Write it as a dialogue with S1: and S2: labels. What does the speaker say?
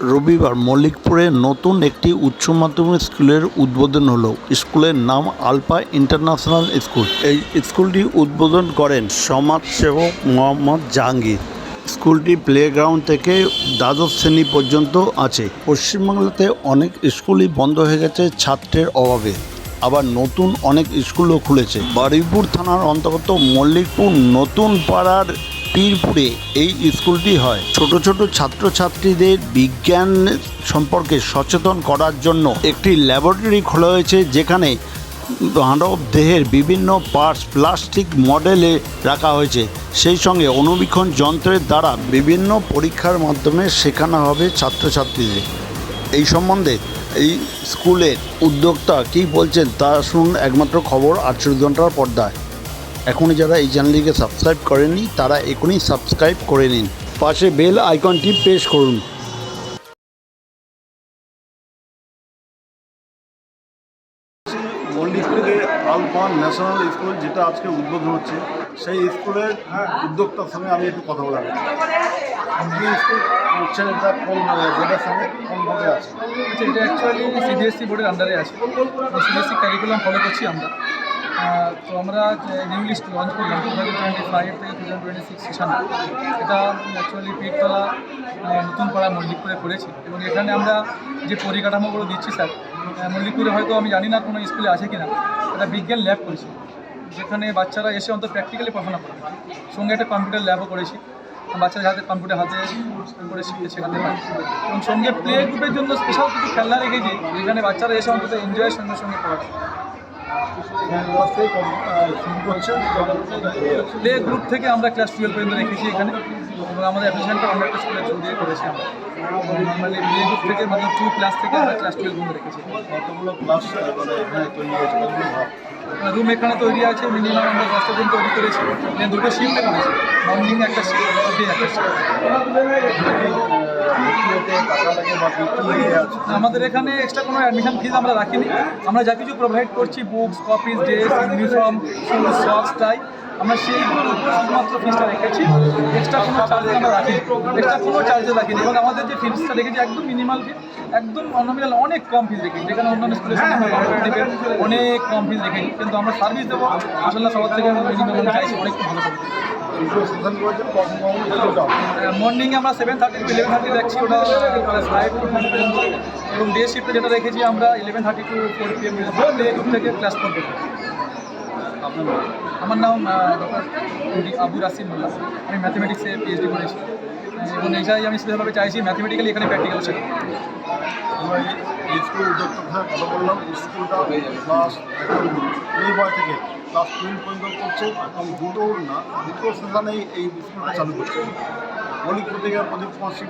S1: রবিবার মল্লিকপুরে নতুন একটি উচ্চ মাধ্যমিক স্কুলের উদ্বোধন হলো। স্কুলের নাম আলপা ইন্টারন্যাশনাল স্কুল। এই স্কুলটি উদ্বোধন করেন সমাজসেবক মোহাম্মদ জাহাঙ্গীর। স্কুলটি প্লেগ্রাউন্ড থেকে দ্বাদশ শ্রেণি পর্যন্ত আছে। পশ্চিমবাংলাতে অনেক স্কুলই বন্ধ হয়ে গেছে ছাত্রের অভাবে। আবার নতুন অনেক স্কুলও খুলেছে। বারুইপুর থানার অন্তর্গত মল্লিকপুর নতুন পাড়ার পীরপুরে এই স্কুলটি হয়। ছোট ছোট ছাত্রছাত্রীদের বিজ্ঞান সম্পর্কে সচেতন করার জন্য একটি ল্যাবরেটরি খোলা হয়েছে, যেখানে মানব দেহের বিভিন্ন পার্টস প্লাস্টিক মডেলে রাখা হয়েছে। সেই সঙ্গে অনুবীক্ষণ যন্ত্রের দ্বারা বিভিন্ন পরীক্ষার মাধ্যমে শেখানো হবে ছাত্রছাত্রীদের। এই সম্বন্ধে এই স্কুলের উদ্যোক্তা কী বলছেন, তা শুনুন। একমাত্র খবর আটচল্লিশ ঘণ্টার পর্দায়। এখনই যারা এই চ্যানেলটিকে সাবস্ক্রাইব করেননি তারা এখনই সাবস্ক্রাইব করে নিন। পাশে বেল আইকনটি প্রেস করুন।
S2: আলপান ন্যাশনাল স্কুল যেটা আজকে উদ্বোধন হচ্ছে সেই স্কুলের উদ্যোক্তার সঙ্গে আমি একটু কথা বলা আপনি স্কুল করছেন এটা কোন বোর্ডের সঙ্গে? কোন বোর্ডে আছে
S3: আচ্ছা এটা অ্যাকচুয়ালি সিবিএসসি বোর্ডের আন্ডারে আছে। সিবিএসসি ক্যারিকুলাম ফলো করছি আমরা। তো আমরা নিউ লিস্ট লঞ্চ করলাম টু থাউজেন্ড টোয়েন্টি ফাইভ থেকে two thousand twenty six session এটা অ্যাকচুয়ালি পীরতলা আহ, নতুন পাড়া মল্লিকপুরে করেছি। এবং এখানে আমরা যে পরিকাঠামোগুলো দিচ্ছি স্যার মল্লিকপুরে হয়তো আমি জানি না কোনো স্কুলে আছে কিনা এটা বিজ্ঞান ল্যাব করেছি। যেখানে বাচ্চারা এসে অন্তত প্র্যাকটিক্যালি পড়াশোনা করে। সঙ্গে একটা কম্পিউটার ল্যাবও করেছি। বাচ্চাদের হাতে কম্পিউটার হাতে করে শিখতে শেখাতে এবং সঙ্গে প্লে গ্রুপের জন্য স্পেশাল কিছু খেলনা রেখেছি যেখানে বাচ্চারা এসে অন্তত এনজয়ের সঙ্গে সঙ্গে পড়াবে প্লে গ্রুপ থেকে আমরা ক্লাস টুয়েলভ পর্যন্ত রেখেছি এখানে। এবং আমাদের অ্যাপ্লিকেশনটা অন্য একটা স্কুলের থ্রু দিয়ে করেছি আমরা। নর্মালি প্লে গ্রুপ থেকে মানে টু ক্লাস থেকে আমরা ক্লাস টুয়েলভ পর্যন্ত রেখেছি।
S2: কতগুলো ক্লাস মানে
S3: রুম এখানে তৈরি আছে মিনিমাম আমরা দশটা রুম তৈরি করেছি। দুটো শিফটে করেছি। মর্নিং একটা শিফট একটা শিফট আমাদের এখানে এক্সট্রা কোনো অ্যাডমিশন ফিজ আমরা রাখিনি। আমরা যা কিছু প্রোভাইড করছি books copies dress uniform shoes socks tie আমরা সেইগুলোর উপর শুধুমাত্র ফিজটা রেখেছি। এক্সট্রা কোনো চার্জেস আমরা রাখিনি। এক্সট্রা কোনো চার্জে রাখিনি। এবং আমাদের যে ফিজটা রেখেছি, একদম মিনিমাল ফিজ একদম নমিনাল অনেক কম ফিজ রেখেছি। যেখানে অন্যান্য স্কুলের অনেক কম ফিজ রেখেছি। কিন্তু আমরা সার্ভিস দেবো। আসলে সবার থেকে মিনিমাম চাইছি অনেক ভালো মর্নিং আমরা seven thirty to eleven thirty রাখছি ওটা ফাইভ টু পর্যন্ত এবং ডে শিফটে যেটা রেখেছি আমরা eleven thirty two four P M day group থেকে ক্লাস করতে
S2: আপনার
S3: আমার নাম ডক্টর আবু রাসিম মোল্লা আমি ম্যাথমেটিক্সে পিএইচডি করেছি। এবং এটাই আমি স্পেশালভাবে চাইছি ম্যাথমেটিক্যালি এখানে প্র্যাকটিক্যাল
S2: এই স্কুল উদ্যোক্তা কথা বললাম স্কুলটা ক্লাস এই বয় থেকে ক্লাস টুয়েলভ পর্যন্ত করছে এবং দুটো না দুটো সেশনেই এই স্কুলটা চালু করছে অনেক প্রতিক্রিয়া প্রদীপ কুমার সিং